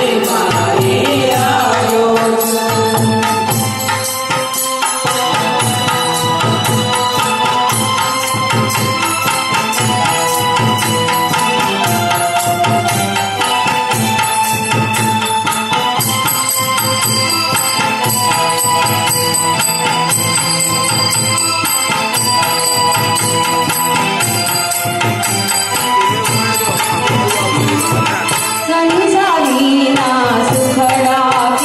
Amen.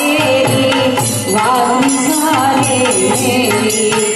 मेरी वागम साले मेरी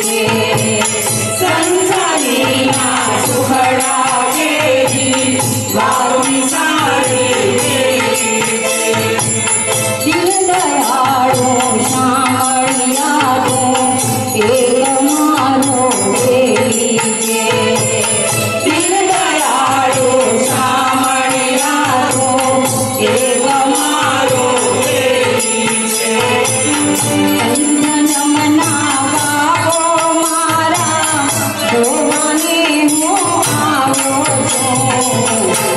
Oh,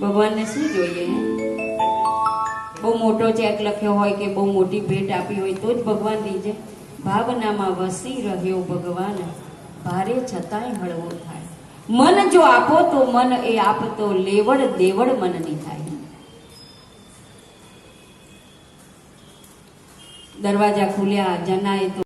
ભગવાનને શું જોઈએ બહુ મોટો ચેક લખ્યો હોય કે બહુ મોટી ભેટ આપી હોય તો જ ભગવાન રીજે ભાવનામાં વસી રહ્યો ભગવાન, ભારે છતાંય હળવો થાય. મન જો આપો તો મન એ આપતો લેવડ દેવડ મનની થાય. દરવાજા ખુલ્યા, જનાએ તો